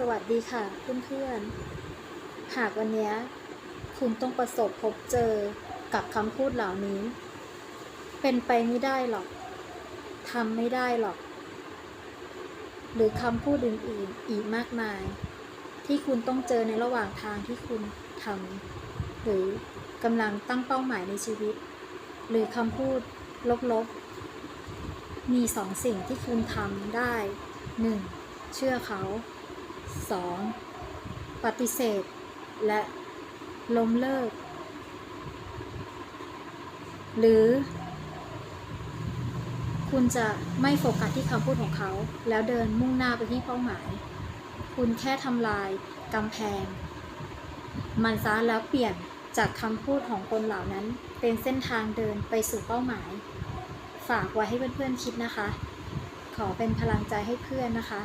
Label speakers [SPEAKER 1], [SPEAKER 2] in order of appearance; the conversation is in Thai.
[SPEAKER 1] สวัสดีค่ะเพื่อนๆ หากวันนี้คุณต้องประสบพบเจอกับคำพูดเหล่านี้ เป็นไปไม่ได้หรอกทำไม่ได้หรอก หรือคำพูดอื่นๆอีกมากมาย ที่คุณต้องเจอในระหว่างทางที่คุณทำหรือกำลังตั้งเป้าหมายในชีวิต หรือคำพูดลบๆ มีสองสิ่งที่คุณทำได้หนึ่งเชื่อเขา 2. ปฏิเสธ และล้มเลิก หรือ คุณจะไม่โฟกัสที่คำพูดของเขา แล้วเดินมุ่งหน้าไปที่เป้าหมาย คุณแค่ทำลายกำแพง มันซะแล้วเปลี่ยนจากคำพูดของคนเหล่านั้นเป็นเส้นทางเดินไปสู่เป้าหมาย ฝากไว้ให้เพื่อนๆคิดนะคะ ขอเป็นพลังใจให้เพื่อนนะคะ